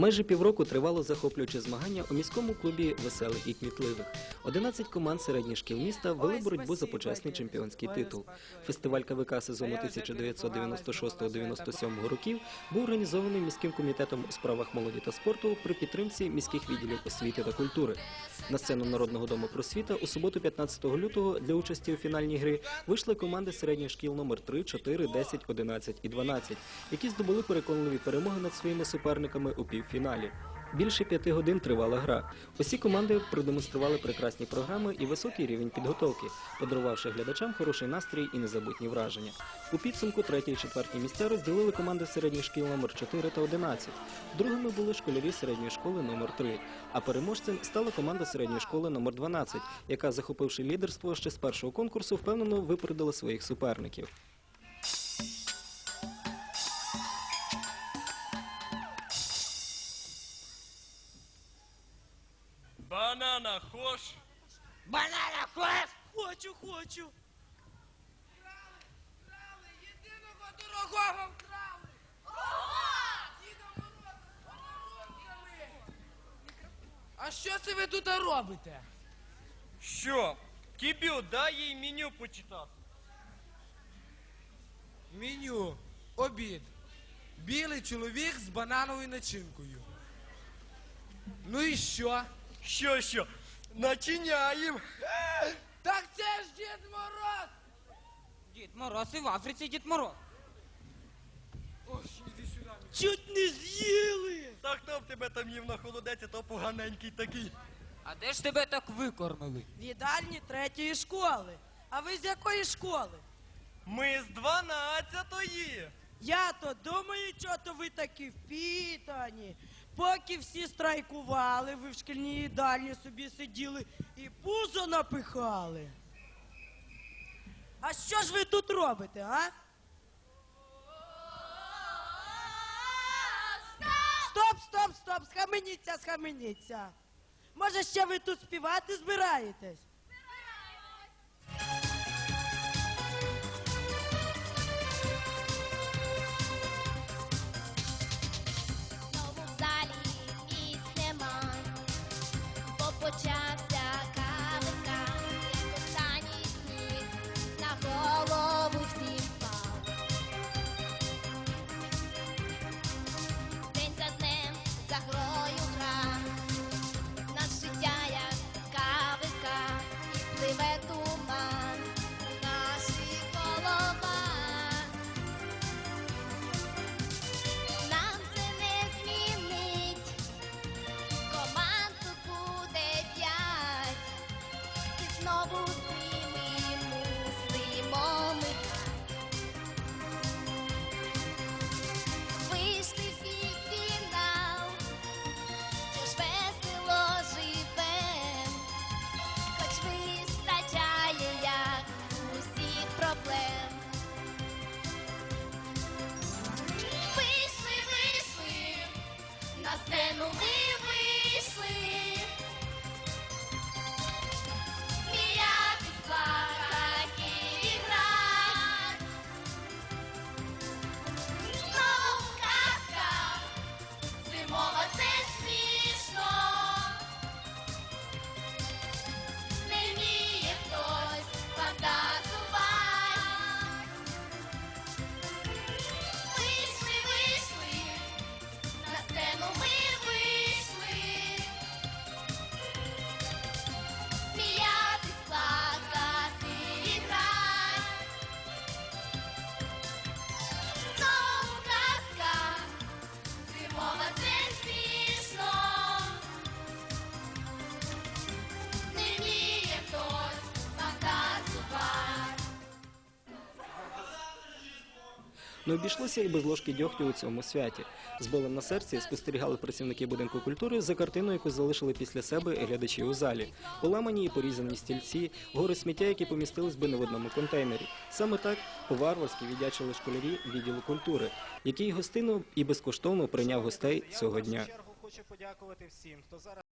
Майже півроку тривало захоплююче змагання у міському клубі веселих і кмітливих. 11 команд середніх шкіл міста вели боротьбу за почесний чемпіонський титул. Фестиваль КВК сезону 1996-97 років був організований міським комітетом у справах молоді та спорту при підтримці міських відділів освіти та культури. На сцену Народного дому просвіта у суботу 15 лютого для участі у фінальній грі вийшли команди середніх шкіл номер 3, 4, 10, 11 і 12, які здобули переконливі перемоги над своїми суперниками у півфіналі. Більше п'яти годин тривала гра. Усі команди продемонстрували прекрасні програми і високий рівень підготовки, подарувавши глядачам хороший настрій і незабутні враження. У підсумку треті і четверті місця розділили команди середніх шкіл номер 4 та 11. Другими були школярі середньої школи номер 3 а переможцем стала команда середньої школи номер 12, яка, захопивши лідерство ще з першого конкурсу, впевнено випередила своїх суперників. Банана хош? Банана хочеш? Хочу, хочу. Вкрали, єдиного дорогого вкрали. Діда Мороза. А що це ви тут робите? Що? Кібю, дай їй меню почитати. Меню. Обід. Білий чоловік з банановою начинкою. Ну і що? Що, що? Начиняєм. Так це ж Дід Мороз. Дід Мороз і в Африці Дід Мороз. Ось, іди сюди. Чуть не з'їли. Та хто б тебе там їв на холодець, а то поганенький такий. А де ж тебе так викормили? В їдальні третьої школи. А ви з якої школи? Ми з дванадцятої. Я то думаю, що то ви такі впітані. Поки всі страйкували, ви в шкільній їдальні собі сиділи і пузо напихали. А що ж ви тут робите, а? Стоп, стоп, стоп, схаменіться, схаменіться. Може, ще ви тут співати збираєтесь? 我家 Не обійшлося і без ложки дьогтю у цьому святі. З болем на серці спостерігали працівники будинку культури за картиною, яку залишили після себе глядачі у залі. Поламані і порізані стільці, гори сміття, які помістились би не в одному контейнері. Саме так по-варварськи віддячили школярі відділу культури, який гостинно і безкоштовно прийняв гостей цього дня. хочу подякувати всім, хто зараз.